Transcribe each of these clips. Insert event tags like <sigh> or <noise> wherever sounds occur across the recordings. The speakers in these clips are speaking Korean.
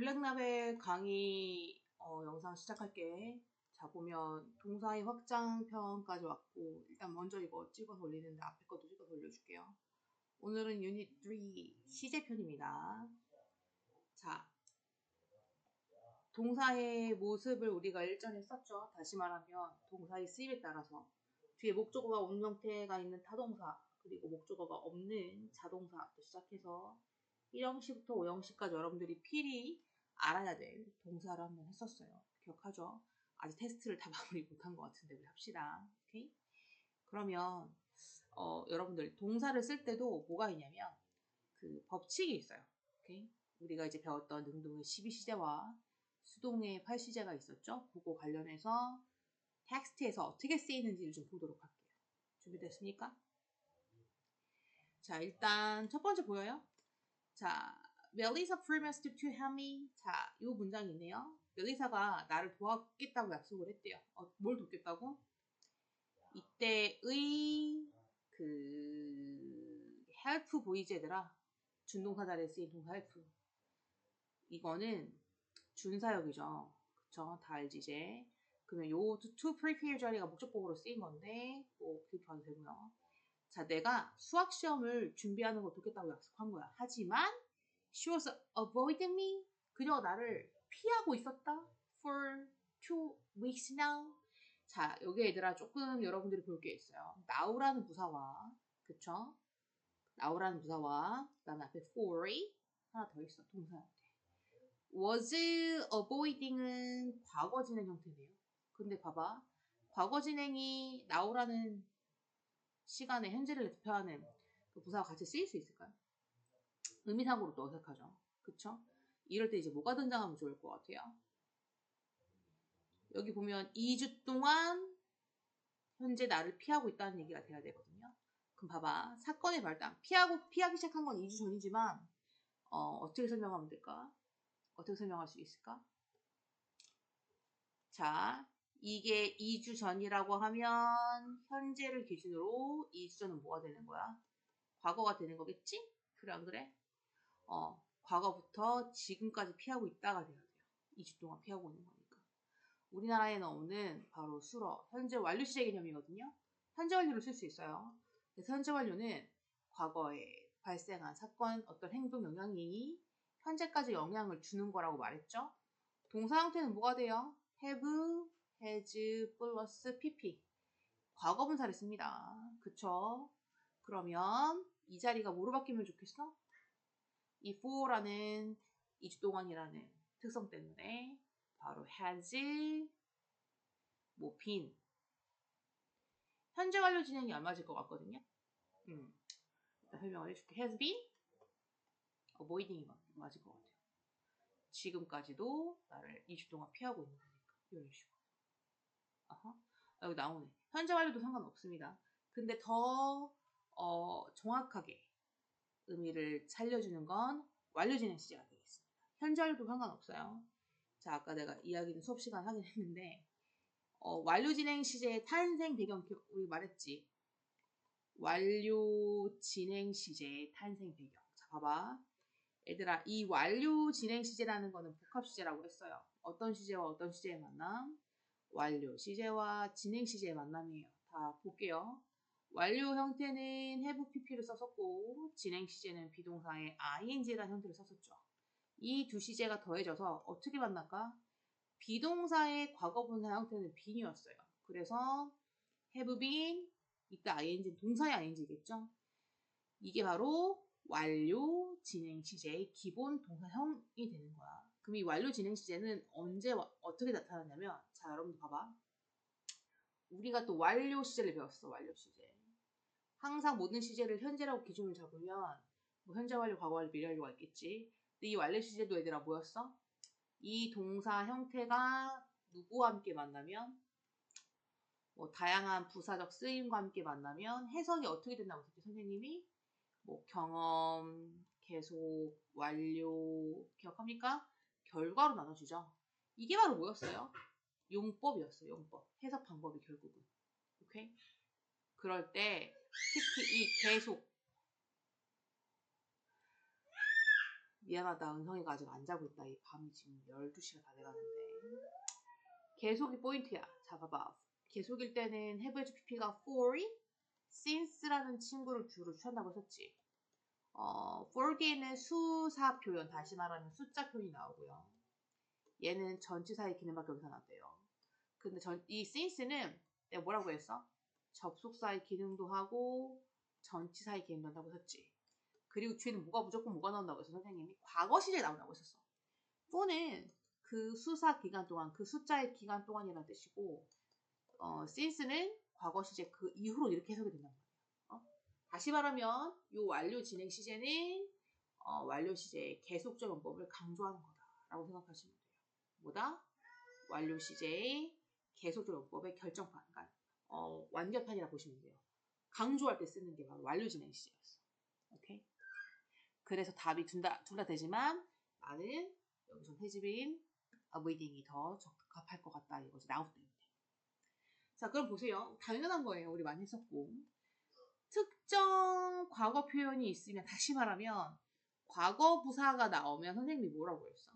블랙라벨 강의 어, 영상 시작할게. 자 보면 동사의 확장편까지 왔고 일단 먼저 이거 찍어서 올리는데 앞에 것도 찍어서 올려줄게요. 오늘은 유닛 3 시제편입니다. 자 동사의 모습을 우리가 일전에 썼죠. 다시 말하면 동사의 쓰임에 따라서 뒤에 목적어가 온 형태가 있는 타동사 그리고 목적어가 없는 자동사부터 시작해서 1형식부터 5형식까지 여러분들이 필히 알아야 될 동사를 한번 했었어요. 기억하죠? 아직 테스트를 다 <laughs> 마무리 못한 것 같은데 우리 합시다. 오케이? 그러면 어, 여러분들 동사를 쓸 때도 뭐가 있냐면 그 법칙이 있어요. 오케이? 우리가 이제 배웠던 능동의 12시제와 수동의 8시제가 있었죠. 그거 관련해서 텍스트에서 어떻게 쓰이는지를 좀 보도록 할게요. 준비됐습니까? 자, 일단 첫 번째 보여요? 자, 멜리사 promised to help me. 자, 이 문장이 있네요. 멜리사가 나를 도와겠다고 약속을 했대요. 어, 뭘 돕겠다고? 이때의 그 help 보이지 얘들아? 준동사 자리에 쓰인 동사 help. 이거는 준사역이죠. 그쵸? 다 알지 이제. 그러면 요 to prepare 자리가 목적복으로 쓰인 건데 뭐 봐도 되고요. 자, 내가 수학 시험을 준비하는 걸 돕겠다고 약속한 거야. 하지만 she was avoiding me. 그녀가 나를 피하고 있었다. for two weeks now. 자, 여기 얘들아 조금 여러분들이 볼 게 있어요. now라는 부사와 그쵸? now라는 부사와 그 다음에 앞에 for이 하나 더 있어. 동사 형태. was avoiding은 과거 진행 형태네요. 근데 봐봐. 과거 진행이 now라는 시간에 현재를 대표하는 그 부사와 같이 쓰일 수 있을까요? 의미상으로 또 어색하죠. 그쵸? 이럴 때 이제 뭐가 등장하면 좋을 것 같아요? 여기 보면 2주 동안 현재 나를 피하고 있다는 얘기가 돼야 되거든요. 그럼 봐봐. 사건의 발단. 피하고, 피하기 시작한 건 2주 전이지만, 어, 어떻게 설명하면 될까? 어떻게 설명할 수 있을까? 자, 이게 2주 전이라고 하면 현재를 기준으로 2주 전은 뭐가 되는 거야? 과거가 되는 거겠지? 그래 안 그래? 어, 과거부터 지금까지 피하고 있다가 돼야 돼요. 2주 동안 피하고 있는 거니까. 우리나라에 나오는 바로 수러, 현재 완료 시제 개념이거든요. 현재 완료를 쓸 수 있어요. 그래서 현재 완료는 과거에 발생한 사건, 어떤 행동 영향이 현재까지 영향을 주는 거라고 말했죠. 동사 형태는 뭐가 돼요? have, has, 플러스 pp. 과거 분사를 씁니다. 그쵸? 그러면 이 자리가 뭐로 바뀌면 좋겠어? 이 for라는 2주 동안이라는 특성 때문에 바로 has, 뭐 been. 현재 완료 진행이 안 맞을 것 같거든요. 음. 일단 설명을 해줄게. has been, avoiding이 맞을 것 같아요. 지금까지도 나를 2주 동안 피하고 있는 거니까. 이런 식으로. 아하. 여기 나오네. 현재 완료도 상관없습니다. 근데 더, 어, 정확하게 의미를 살려주는 건 완료 진행 시제가 되겠습니다. 완료도 상관없어요. 자, 아까 내가 이야기는 수업 시간 하긴 했는데, 어, 완료 진행 시제의 탄생 배경, 우리 말했지. 완료 진행 시제의 탄생 배경. 자, 봐봐. 얘들아, 이 완료 진행 시제라는 거는 복합 시제라고 했어요. 어떤 시제와 어떤 시제의 만남? 완료 시제와 진행 시제의 만남이에요. 다 볼게요. 완료 형태는 have pp를 썼었고 진행 시제는 비동사의 ing라는 형태를 썼었죠. 이 두 시제가 더해져서 어떻게 만날까? 비동사의 과거 분사 형태는 bene이었어요. 그래서 have been 이따 ing 동사의 ing겠죠. 이게 바로 완료 진행 시제의 기본 동사형이 되는 거야. 그럼 이 완료 진행 시제는 언제 어떻게 나타나냐면 자 여러분들 봐봐. 우리가 또 완료 시제를 배웠어. 완료 시제. 항상 모든 시제를 현재라고 기준을 잡으면 뭐 현재 완료, 과거 완료, 미래 완료가 있겠지. 근데 이 완료 시제도 얘들아 뭐였어? 이 동사 형태가 누구와 함께 만나면 뭐 다양한 부사적 쓰임과 함께 만나면 해석이 어떻게 된다고 했지 선생님이 뭐 경험, 계속, 완료 기억합니까? 결과로 나눠주죠. 이게 바로 뭐였어요? 용법이었어요. 용법. 해석 방법이 결국은. 오케이? 그럴 때 특히 이 계속 미안하다. 은성이가 아직 안 자고 있다. 이 밤이 지금 12시가 다 돼가는데. 계속이 포인트야. 자, 봐봐. 계속일 때는 have PP가 for, since라는 친구를 주로 취한다고 했었지. 어, for 뒤에는 수사 표현, 다시 말하면 숫자 표현이 나오고요. 얘는 전치사의 기능밖에 나왔대요. 근데 전, 이 since는 내가 뭐라고 했어? 접속사의 기능도 하고 전치사의 기능도 한다고 했었지. 그리고 뒤에는 뭐가 무조건 뭐가 나온다고 해서 선생님이 과거 시제에 나온다고 했었어. for는 그 수사 기간 동안, 그 숫자의 기간 동안이라는 뜻이고, 어, since는 과거 시제 그 이후로 이렇게 해석이 된단 말이야. 어? 다시 말하면 이 완료 진행 시제는 어, 완료 시제의 계속적 용법을 강조하는 거다라고 생각하시면 돼요. 뭐다? 완료 시제의 계속적 용법의 결정판, 그러니까 어, 완결판이라고 보시면 돼요. 강조할 때 쓰는 게 바로 완료 진행 시제였어. 오케이? 그래서 답이 둘다 둘 다 되지만 나는 여기서 회집인 avoiding이 더 적합할 것 같다 이거지 나웃 때문에. 자 그럼 보세요. 당연한 거예요. 우리 많이 했었고 특정 과거 표현이 있으면 다시 말하면 과거 부사가 나오면 선생님이 뭐라고 했어?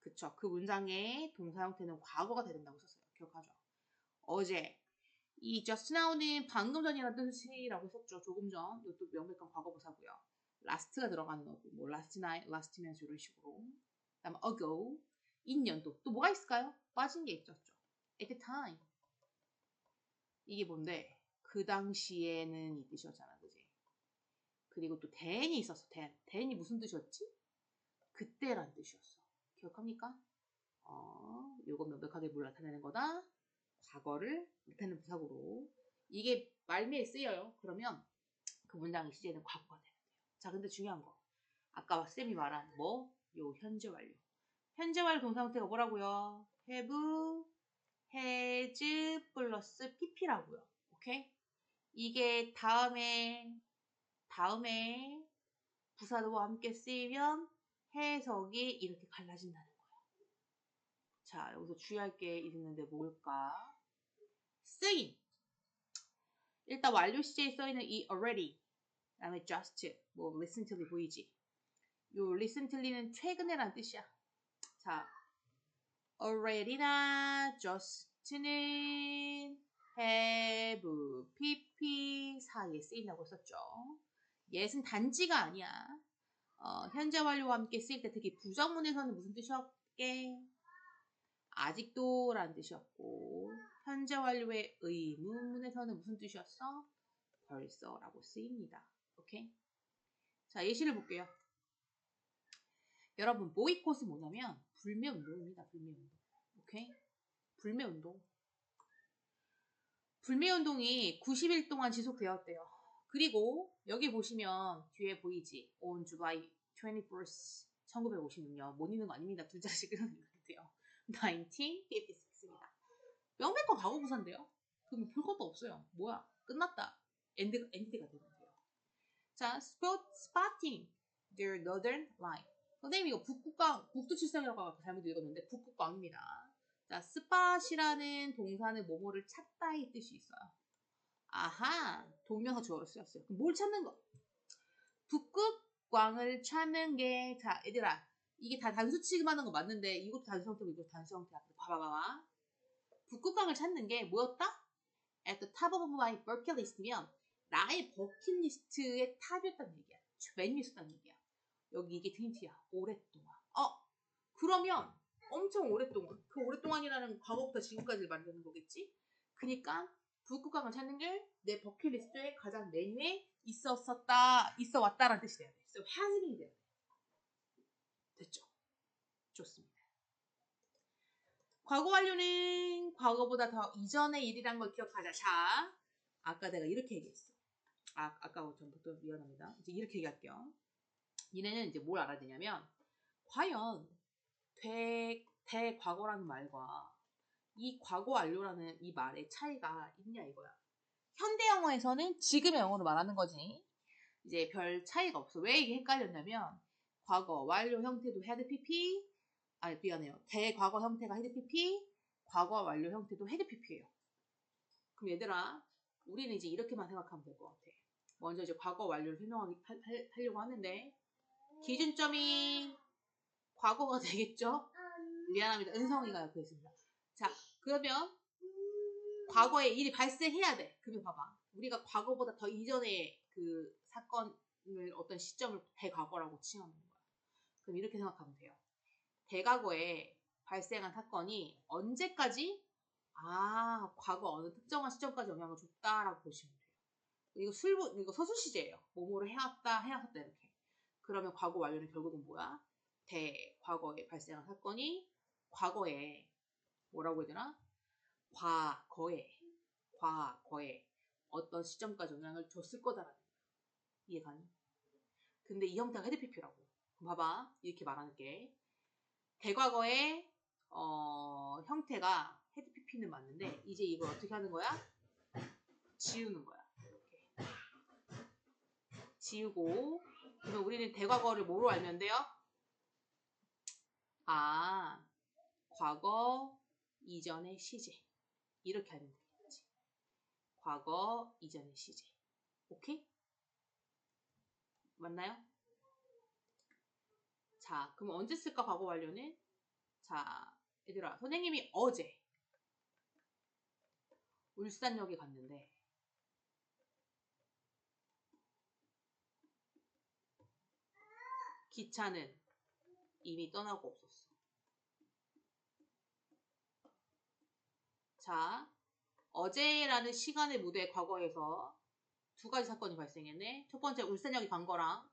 그쵸. 그 문장의 동사 형태는 과거가 된다고 썼어요. 기억하죠? 어제 이 just now는 방금 전이라는 뜻이라고 했었죠. 조금 전. 이것도 명백한 과거 부사고요. last가 들어가는 거고 뭐 last night, last month 이런 식으로. 그다음 ago, 인년도. 또 뭐가 있을까요? 빠진 게 있었죠. at the time. 이게 뭔데? 그 당시에는 이 뜻이었잖아, 그지? 그리고 또 then이 있었어, then. then이 무슨 뜻이었지? 그때란 뜻이었어. 기억합니까? 어, 요거 명백하게 뭘 나타내는 거다? 과거를 나타내는 부사구로. 이게 말미에 쓰여요. 그러면 그 문장의 시제는 과거가 되는 돼요. 자, 근데 중요한 거. 아까 쌤이 말한 뭐? 요 현재 완료. 현재 완료 동사 형태가 뭐라고요? have, has 플러스 pp라고요. 오케이? 이게 다음에 다음에 부사도와 함께 쓰이면 해석이 이렇게 갈라진다는 거예요. 자, 여기서 주의할 게 있는데 뭘까? 쓰임. 일단 완료 시제에 써있는 이 already, 그 다음에 just, 뭐 recently 보이지? 요 recently는 최근에란 뜻이야. 자, already나 just는 have, pp 사이에 쓰인다고 썼죠. yes은 단지가 아니야. 어, 현재 완료와 함께 쓰일 때 특히 부정문에서는 무슨 뜻이었게? 아직도 라는 뜻이었고 현재 완료의 의문문에서는 무슨 뜻이었어? 벌써 라고 쓰입니다. 오케이? 자 예시를 볼게요. 여러분 보이콧은 뭐냐면 불매운동입니다. 불매운동. 오케이? 불매운동. 불매운동이 90일 동안 지속되었대요. 그리고 여기 보시면 뒤에 보이지? On July 21st 1956년 못 읽는 거 아닙니다. 두 자씩 끊어낸 건데요. 1956입니다. 명백한 과거 부사인데요? 그럼 볼 것도 없어요. 뭐야? 끝났다. 엔드, 엔드가 되는데요. 자, spot, spotting their northern line. 선생님 이거 북극광, 북두칠성이라고 아까 잘못 읽었는데 북극광입니다. 자, spot이라는 동사는 뭐뭐를 찾다 이 뜻이 있어요. 아하, 동명사 주어로 쓰였어요. 그럼 뭘 찾는 거? 북극광을 찾는 게, 자, 얘들아, 이게 다 단수 취급하는 거 맞는데, 이것도 단수 형태고, 이것도 단수 형태야. 봐봐, 봐봐. 북극광을 찾는 게 뭐였다? At the top of my bucket list면, 나의 버킷리스트의 탑이었다는 얘기야. 맨 위였다는 얘기야. 여기 이게 힌트야. 오랫동안. 어, 그러면 엄청 오랫동안. 그 오랫동안이라는 과거부터 지금까지를 만드는 거겠지? 그니까, 북극광을 찾는 게 내 버킷리스트에 가장 맨 위에 있었었다, 있어 왔다라는 뜻이 돼야 돼. So has been 돼야 돼. 됐죠? 좋습니다. 과거 완료는 과거보다 더 이전의 일이란 걸 기억하자. 자, 아까 내가 이렇게 얘기했어. 아, 아까 전부터 미안합니다. 이제 이렇게 얘기할게요. 얘네는 이제 뭘 알아야 되냐면, 과연 대, 대과거라는 말과 이 과거 완료라는 이 말의 차이가 있냐 이거야. 현대 영어에서는 지금의 영어로 말하는 거지. 이제 별 차이가 없어. 왜 이게 헷갈렸냐면 과거 완료 형태도 헤드 PP 아니 미안해요. 대과거 형태가 헤드 PP, 과거 완료 형태도 헤드 PP예요. 그럼 얘들아, 우리는 이제 이렇게만 생각하면 될 것 같아. 먼저 이제 과거 완료를 설명하기 하, 려고 하는데 기준점이 과거가 <laughs> 되겠죠? 미안합니다. 은성이가 옆에 있습니다. 자, 그러면 과거에 일이 발생해야 돼. 그러면 봐봐. 우리가 과거보다 더 이전에 그 사건을 어떤 시점을 대과거라고 칭하는 거야. 그럼 이렇게 생각하면 돼요. 대과거에 발생한 사건이 언제까지 아 과거 어느 특정한 시점까지 영향을 줬다라고 보시면 돼요. 이거 술부 이거 서술시제예요. 뭐뭐를 해왔다 해왔다 이렇게. 그러면 과거 완료는 결국은 뭐야? 대 과거에 발생한 사건이 과거에 뭐라고 해야 되나? 과거에 과거에 어떤 시점까지 영향을 줬을 거다라는 거예요. 이해가니? 근데 이 형태가 헤드피피라고. 봐봐 이렇게 말하는 게 대과거의 어, 형태가 헤드피피는 맞는데 이제 이걸 어떻게 하는 거야? 지우는 거야. 이렇게 지우고 그러면 우리는 대과거를 뭐로 알면 돼요? 아 과거 이전의 시제 이렇게 하면 되겠지. 과거 이전의 시제. 오케이? 맞나요? 자, 그럼 언제 쓸까 과거 완료는? 자, 얘들아, 선생님이 어제 울산역에 갔는데 기차는 이미 떠나고 없었어. 자, 어제라는 시간의 무대 과거에서 두 가지 사건이 발생했네. 첫 번째 울산역에 간 거랑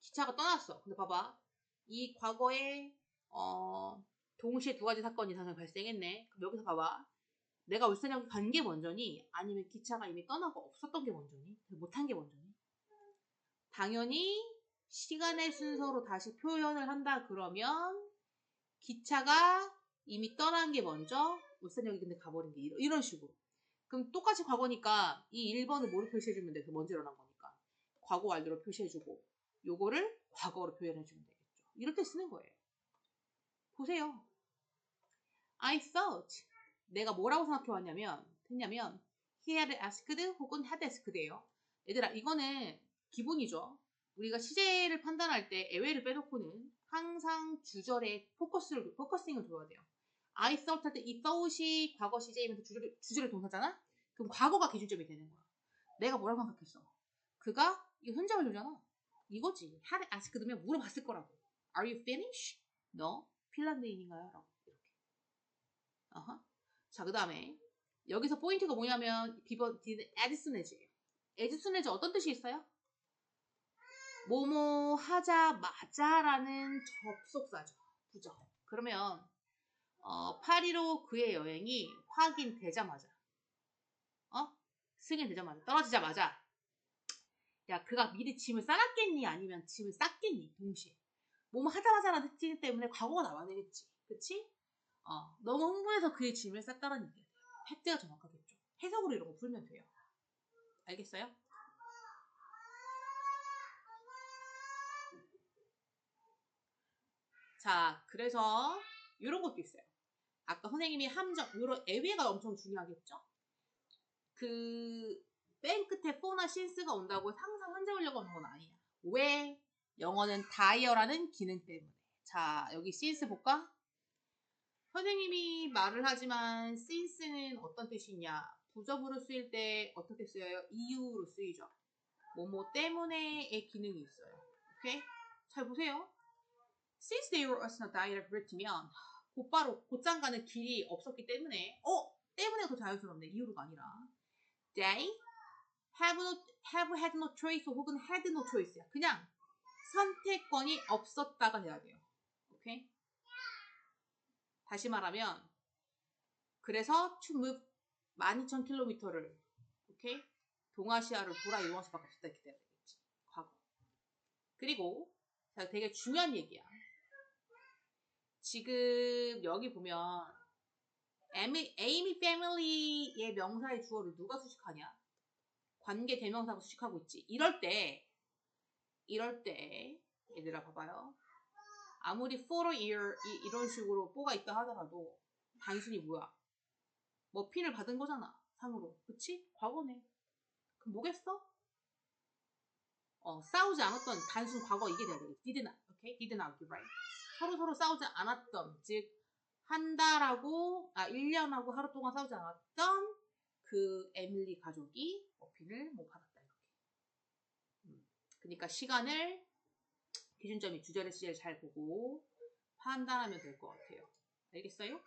기차가 떠났어. 근데 봐봐. 이 과거에 어, 동시에 두 가지 사건이 이상이 발생했네. 그럼 여기서 봐봐. 내가 울산역에 간게 먼저니 아니면 기차가 이미 떠나고 없었던 게 먼저니 못한 게 먼저니 당연히 시간의 순서로 다시 표현을 한다 그러면 기차가 이미 떠난 게 먼저 울산역이 근데 가버린 게 이런, 식으로 그럼 똑같이 과거니까 이 1번을 뭐로 표시해주면 돼? 그 먼저 일어난 거니까 과거 완료로 표시해주고 요거를 과거로 표현해주면 되겠죠 이럴 때 쓰는 거예요 보세요 I thought 내가 뭐라고 생각해 왔냐면 했냐면 he had asked 혹은 had asked예요 얘들아 이거는 기본이죠 우리가 시제를 판단할 때 애외를 빼놓고는 항상 주절에 포커스를 포커싱을 둬야 돼요 I thought 할 때 이 thought이 과거 시제이면서 주절, 주절의 동사잖아? 그럼 과거가 기준점이 되는 거야. 내가 뭐라고 생각했어? 그가 이거 현재 완료잖아. 이거지. had asked면 물어봤을 거라고. Are you finished? 너 핀란드인인가요? 라고 이렇게. 어허. 자, 그 다음에 여기서 포인트가 뭐냐면 비번 디는 에디슨에즈예요. 에디슨에즈 어떤 뜻이 있어요? 뭐뭐 하자마자라는 접속사죠. 부정. 그러면 어, 8.15 그의 여행이 확인되자마자, 어? 승인되자마자, 떨어지자마자, 야, 그가 미리 짐을 싸놨겠니? 아니면 짐을 쌌겠니? 동시에. 뭐뭐 하자마자라는 특징 때문에 과거가 나와내겠지. 그치? 어, 너무 흥분해서 그의 짐을 쌌다는 얘기야. 팩트가 정확하겠죠. 해석으로 이런 거 풀면 돼요. 알겠어요? 자, 그래서 이런 것도 있어요. 아까 선생님이 함정, 이런 애외가 엄청 중요하겠죠? 그, 맨 끝에 포나 신스가 온다고 항상 현재 올려고 하는 건 아니야. 왜? 영어는 다이어라는 기능 때문에. 자, 여기 신스 볼까? 선생님이 말을 하지만 since는 어떤 뜻이냐? 부접으로 쓰일 때 어떻게 쓰여요? 이유로 쓰이죠. 뭐뭐 때문에의 기능이 있어요. 오케이? 잘 보세요. Since they were on a diet 그랬으면 곧바로 곧장 가는 길이 없었기 때문에 어? 때문에 더 자연스럽네. 이유로가 아니라 They have, no, have had no choice 혹은 had no choice야. 그냥 선택권이 없었다가 돼야 돼요. 오케이? 다시 말하면 그래서 move 12,000km를 오케이? 동아시아를 돌아 이동할 수밖에 없었다 이렇게 돼야 되겠지. 과거. 그리고 자, 되게 중요한 얘기야. 지금 여기 보면 에미, 에이미 패밀리의 명사의 주어를 누가 수식하냐? 관계 대명사가 수식하고 있지. 이럴 때 이럴 때 얘들아 봐봐요. 아무리 for a year 이, 이런 식으로 뽀가 있다 하더라도 단순히 뭐야? 뭐 핀을 받은 거잖아. 3으로. 그치? 과거네. 그럼 뭐겠어? 어, 싸우지 않았던 단순 과거 이게 돼야 되겠지. did not, okay? did not, right? 서로 서로 싸우지 않았던, 즉, 한 달하고, 아, 1년하고 하루 동안 싸우지 않았던 그 에밀리 가족이 뭐 머핀을 못 뭐 받았다. 그러니까 시간을 기준점이 주절의 시제를 잘 보고 판단하면 될 것 같아요. 알겠어요?